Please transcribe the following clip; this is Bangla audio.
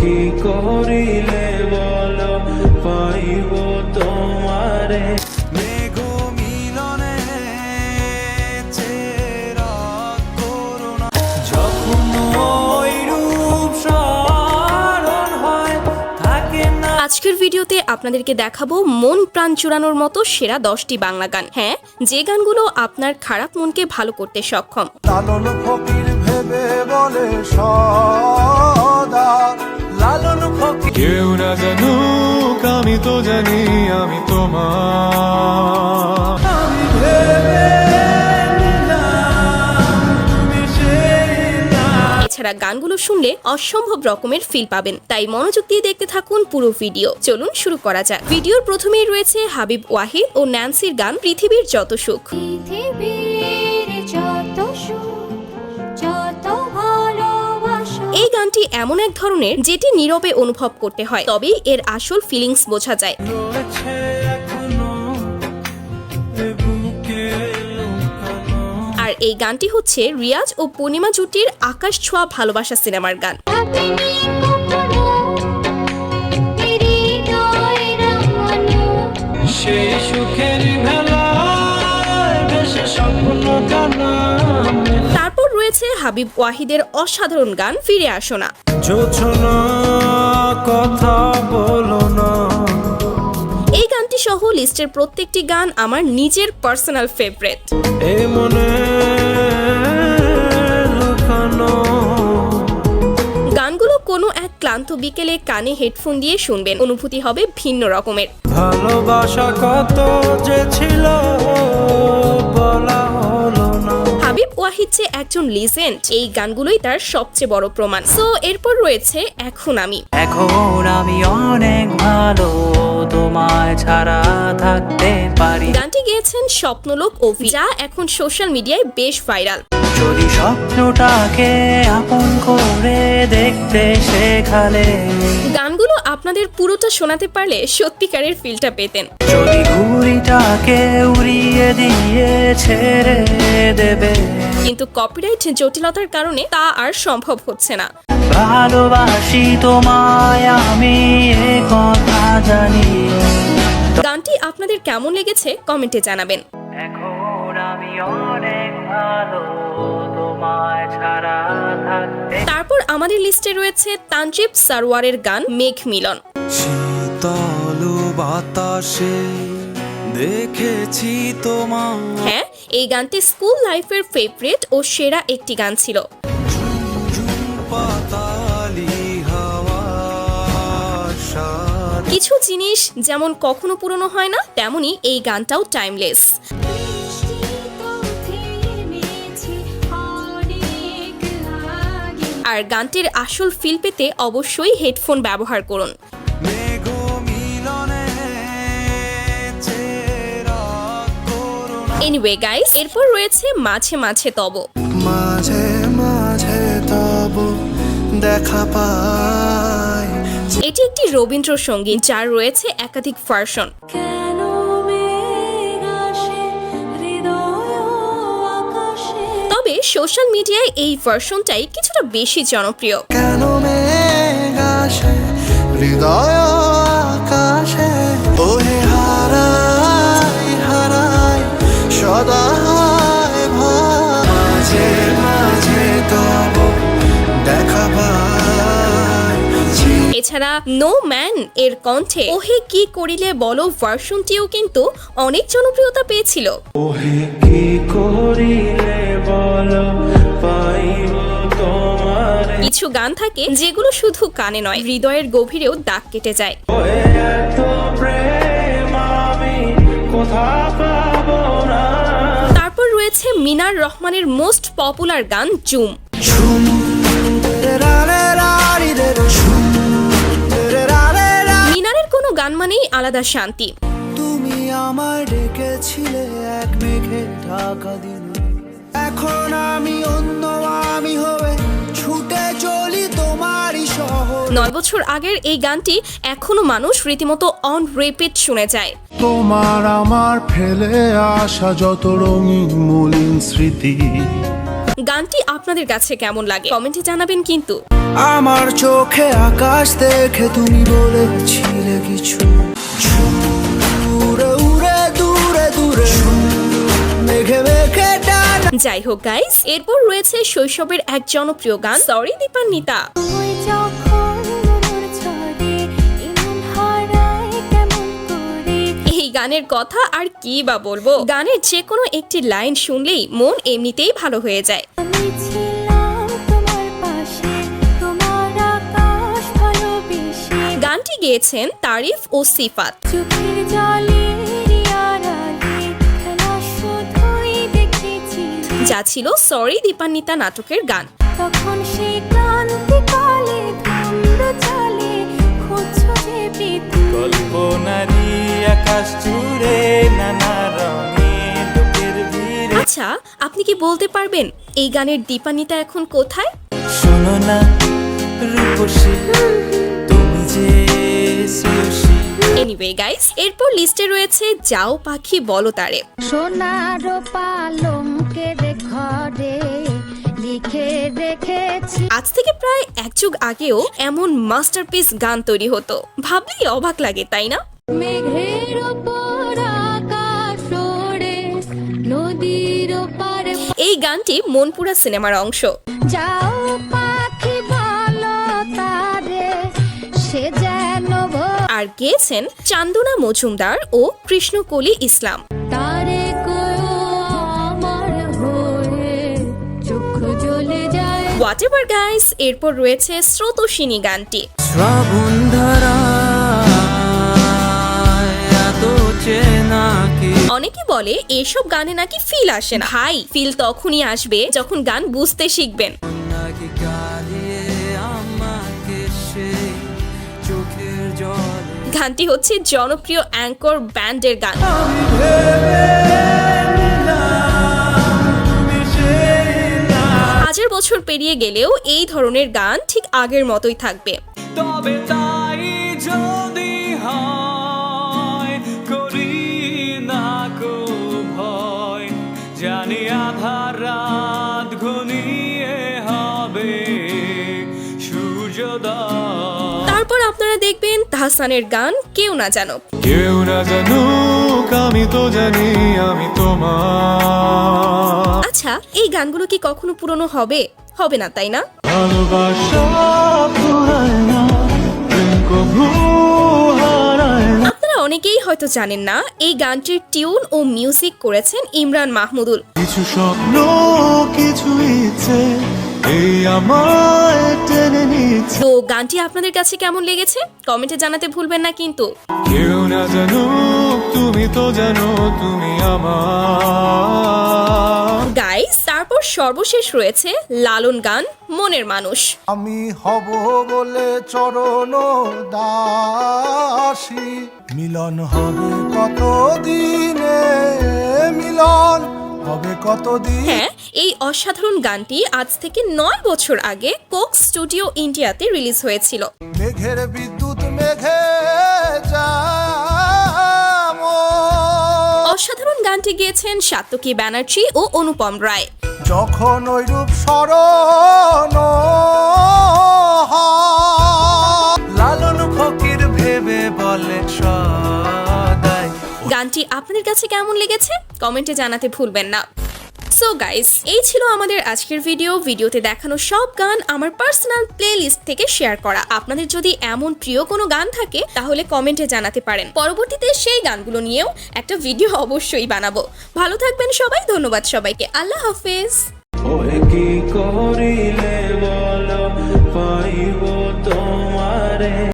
কি করিলে বলো? পাইব তোমারে। আজকের ভিডিওতে আপনাদেরকে দেখাবো মন প্রাণ চুরানোর মতো সেরা দশটি বাংলা গান। হ্যাঁ যে গানগুলো আপনার খারাপ মনকে ভালো করতে সক্ষম। ফকির ভেবে বলে সদা লালন ফকির। কেউ না জানুক আমি তো জানি আমি তোমার। আমি এছাড়া গানগুলো শুনলে অসম্ভব রকমের ফিল পাবেন। তাই মনোযোগ দিয়ে দেখতে থাকুন পুরো ভিডিও চলুন শুরু করা যাক। ভিডিওর প্রথমেই রয়েছে হাবিব ওয়াহিদ ও ন্যান্সির গান পৃথিবীর যত সুখ। পৃথিবীর গানটি এমন এক ধরনের যেটি নীরবে অনুভব করতে হয়। তবেই এর আসল ফিলিংস বোঝা যায়। আর এই গানটি হচ্ছে রিয়াজ ও পূর্ণিমা জুটির আকাশ ছোঁয়া ভালোবাসা সিনেমার গান। সুখের রয়েছে হাবিব ওয়াহিদের অসাধারণ গান ফিরে আসো না। কথা বলো না। এই গানটি সহ লিস্টের প্রত্যেকটি গান আমার নিজের পার্সোনাল ফেভারেট। গানগুলো কোনো এক ক্লান্ত বিকেলে কানে হেডফোন দিয়ে শুনবেন। অনুভূতি হবে ভিন্ন রকমের। ভালোবাসা কত যে ছিল বলা হাবিব ওয়াহিদ যে একজন লিজেন্ড এই গানগুলোই তার সবচেয়ে বড় প্রমাণ। সো এরপর রয়েছে এখন আমি। এখন আমি অনেক ভালো তোমায় ছাড়া থাকতে পারি। গানটি গেয়েছেন স্বপ্নলোক অভি যা এখন সোশ্যাল মিডিয়ায় বেশ ভাইরাল যদি স্বপ্নটাকে আপন করে দেখতে শেখালে। আপনাদের পুরোটা শোনাতে পারলে সত্যিকারের ফিলটা পেতেন। যদি ঘুড়িটাকে উড়িয়ে দিয়ে ছেড়ে দেবে। কিন্তু কপিরাইট জটিলতার কারণে তা আর সম্ভব হচ্ছে না। ভালোবাসি তোমায় আমি এ কথা জানি গানটি আপনাদের কেমন লেগেছে কমেন্টে জানাবেন। এখন আমি অনেক ভালো। তোমায় ছাড়া থাকতে তারপর আমাদের লিস্টে রয়েছে তানজিব সারওয়ারের গান মেঘ মিলন। শীতল বাতাসে দেখেছি তোমার হ্যাঁ এই গানটি স্কুল লাইফের ফেভারিট ও সেরা একটি গান ছিল। কিছু জিনিস যেমন কখনো পুরনো হয় না তেমনি এই গানটাও টাইমলেস আর গানটির আসল ফিল পেতে অবশ্যই হেডফোন ব্যবহার করুন। এনিওয়ে গাইস এরপর রয়েছে মাঝে মাঝে তব। মাঝে মাঝে তব দেখা পাই। এটি একটি রবীন্দ্রসঙ্গীত যার রয়েছে একাধিক ভার্সন সোশ্যাল মিডিয়ায় এই ভার্সনটাই কিছুটা বেশি জনপ্রিয়। কেন মেঘ হৃদয় আকাশে? ওহে হারাই হারাই সদাই মাঝে মাঝে তব দেখা এছাড়া নো ম্যান এর কণ্ঠে ওহে কি করিলে বলো ভার্সনটিও কিন্তু অনেক জনপ্রিয়তা পেয়েছিল। ওহে কি করিলে কিছু গান থাকে যেগুলো শুধু কানে নয়, হৃদয়ের গভীরেও দাগ কেটে যায়। তারপর রয়েছে মিনার রহমানের মোস্ট পপুলার গান, জুম। মিনারের কোনো গান মানেই আলাদা শান্তি। তুমি আমায় ডেকেছিলে এক মেঘে ঢাকা দিনে এখন আমি অন্য আমি হয়ে ছুটে চলি তোমারই শহর। নয় বছর আগের এই গানটি এখনও মানুষ রীতিমতো অন রিপিট শুনে যায়। তোমার আমার ফেলে আসা যত রঙিন মলিন স্মৃতি। গানটি আপনাদের কাছে কেমন লাগে? কমেন্টে জানাবেন কিন্তু। আমার চোখে আকাশ দেখে তুমি বলেছিলে কিছু। যাই হোক গাইস এরপর রয়েছে শৈশবের এক জনপ্রিয় গান সরি দীপান্বিতা। গানের কথা আর কি বা বলব? গানের যে কোনো একটি লাইন শুনলেই মন এমনিতেই ভালো হয়ে যায়। গানটি গেয়েছেন তারিফ ও সিফাত। চোখের জলে যা ছিল সরি দীপান্বিতা নাটকের গান। তখন সে ক্লান্তিকালে ধুম্র চলে খুঁজছো যে পৃথিবী আকাশ জুড়ে নানা লোকের ভিড়ে। আচ্ছা আপনি কি বলতে পারবেন এই গানের দীপান্বিতা এখন কোথায়? শোনো না রূপসী তুমি যে শ্রেয়সী। এনিওয়ে গাইস এরপর লিস্টে রয়েছে যাও পাখি বলো তারে। সোনার ঘরে লিখে রেখেছি আজ থেকে প্রায় এক যুগ আগেও এমন মাস্টারপিস গান তৈরি হতো। ভাবলেই অবাক লাগে তাই না? মেঘের ওপর আকাশ ওড়ে নদীর ওপারে এই গানটি মনপুরা সিনেমার অংশ। যাও পাখি বলো তারে সে ভোর আর গেয়েছেন চান্দনা মজুমদার ও কৃষ্ণকলি ইসলাম। তারে কয়ো আমার হয়ে চোখ জ্বলে যায়। হোয়াট এভার গাইস এরপর রয়েছে স্রোতসিনী গানটি। শ্রাবণ ধারা অনেকে বলে এসব গানে নাকি ফিল আসে না। ভাই ফিল তখনই আসবে যখন গান বুঝতে শিখবেন। গানটি হচ্ছে জনপ্রিয় অ্যাঙ্কর ব্যান্ডের গান। হাজার বছর পেরিয়ে গেলেও এই ধরনের গান ঠিক আগের মতোই থাকবে। তবে তাহসানের গান কেউ না জানো কেউ না জানুক আমি তো জানি আমি তোমার। আচ্ছা এই গানগুলো কি কখনো পুরনো হবে? হবে না তাই না। আপনারা অনেকেই হয়তো জানেন না এই গানটির টিউন ও মিউজিক করেছেন ইমরান মাহমুদুল। কিছু স্বপ্ন কিছু ইচ্ছে এই আমায় টেনে নিচ্ছে তো গানটি আপনাদের কাছে কেমন লেগেছে? কমেন্টে জানাতে ভুলবেন না কিন্তু। কেউ না জানুক তুমি তো জানো তুমি আমার। গাইস তারপর সর্বশেষ রয়েছে লালন গান মনের মানুষ। আমি হব বলে চরণ দাসী। মিলন হবে কত দিনে মিলন? হবে কতদিন? হ্যাঁ এই অসাধারণ গানটি আজ থেকে নয় বছর আগে কোক স্টুডিও ইন্ডিয়াতে রিলিজ হয়েছিল। মেঘের বিদ্যুৎ মেঘে অসাধারণ গানটি গেয়েছেন সাত্তকী ব্যানার্জি ও অনুপম রায়। যখন ওই রূপ স্মরণ কাছে কেমন লেগেছে? কমেন্টে জানাতে ভুলবেন না। সো গাইস এই ছিল আমাদের আজকের ভিডিও ভিডিওতে দেখানো সব গান আমার পার্সোনাল প্লেলিস্ট থেকে শেয়ার করা। আপনাদের যদি এমন প্রিয় কোনো গান থাকে, তাহলে কমেন্টে জানাতে পারেন। পরবর্তীতে সেই গানগুলো নিয়েও একটা ভিডিও অবশ্যই বানাবো। ভালো থাকবেন সবাই, ধন্যবাদ সবাইকে। আল্লাহ হাফেজ।